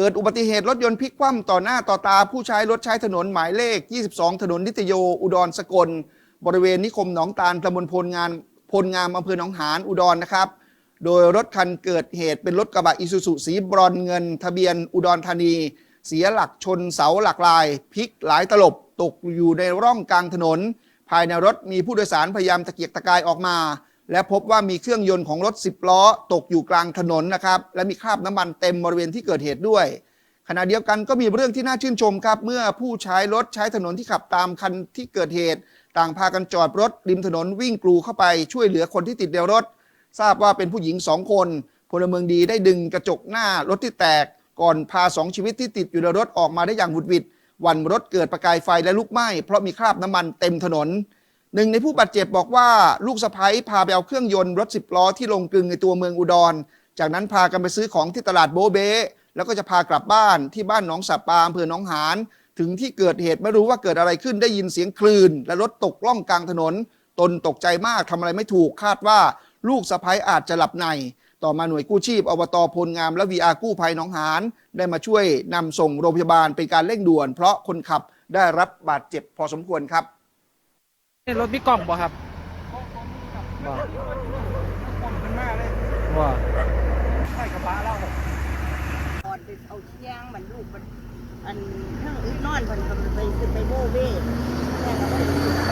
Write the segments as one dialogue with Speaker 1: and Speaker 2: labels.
Speaker 1: เกิดอุบัติเหตุรถยนต์พลิกคว่ำต่อหน้าต่อตาผู้ใช้รถใช้ถนนหมายเลข 22 ถนนนิตโย อุดรสกล บริเวณนิคมหนองตาลตำบลพลงานพลงามอำเภอหนองหานอุดรนะครับ โดยรถคันเกิดเหตุเป็นรถกระบะอิซูซุสีบรอนเงิน ทะเบียนอุดรธานี เสียหลักชนเสาหลักลายพลิกหลายตลบตกอยู่ในร่องกลางถนน ภายในรถมีผู้โดยสารพยายามตะเกียกตะกายออกมา และพบว่ามีเครื่องยนต์ของรถ 10 ล้อ ตกอยู่กลางถนนนะครับ และมีคราบน้ำมันเต็มบริเวณที่เกิดเหตุด้วย ขณะเดียวกันก็มีเรื่องที่น่าชื่นชมครับ เมื่อผู้ใช้รถใช้ถนนที่ขับตามคันที่เกิดเหตุ ต่างพากันจอดรถริมถนนวิ่งกลูเข้าไปช่วยเหลือคนที่ติดในรถ ทราบว่าเป็นผู้หญิงสองคนพลเมืองดีได้ดึงกระจกหน้ารถที่แตก ก่อนพาสองชีวิตที่ติดอยู่ในรถออกมาได้อย่างหวุดหวิดวันรถเกิดประกายไฟและลุกไหม้เพราะมีคราบน้ำมันเต็มถนน หนึ่งในผู้บาดเจ็บบอกว่าลูกสะพ้ยพาไปเอาเครื่องยนต์รถสิบล้อที่ลงกลึงในตัวเมืองอุดร จากนั้นพากันไปซื้อของที่ตลาดโบเบแล้วก็จะพากลับบ้านที่บ้านหนองสับปาอำเภอหนองหานถึงที่เกิดเหตุไม่รู้ว่าเกิดอะไรขึ้นได้ยินเสียงคลื่น และรถตกล่องกลางถนน ตนตกใจมากทำอะไรไม่ถูกคาดว่าลูกสะพ้ยอาจจะหลับใน ต่อมาหน่วยกู้ชีพอบตพลงามและวีอากู้ภัยหนองหานได้มาช่วยนำส่งโรงพยาบาลเป็นการเร่งด่วน เพราะคนขับได้รับบาดเจ็บพอสมควรครับ
Speaker 2: รถมีกล่องบ่ครับบ่บ่
Speaker 3: ก่อนไปเอาเชียงมันลูกมันอันเครื่องอึดนอนมันก็ไปขึ้นไปโบเบ้แม่ก็ไม่ได้ขึ้นไป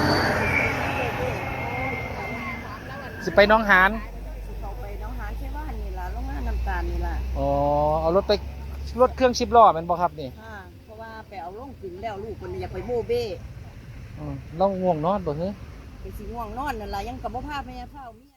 Speaker 3: โบเบ้
Speaker 2: สิไปหน้องหาน
Speaker 3: สิเขาไปน้องหานใช่ว่านี่ล่ะลงมาน้ำตาลนี่ล่ะ
Speaker 2: อ๋อเอารถไปรถเครื่องชิบล้อแมันบ่ครับนี่
Speaker 3: อ่าเพราะว่าไปเอาลงกินแล้วลูกคนอยากไปโบเบ้
Speaker 2: อืมน้องง่วงนอนบ่เฮ้ย
Speaker 3: ไปสิง่วงนอนนั่นล่ะยังกับบ่พาแม่เฝ้าเมีย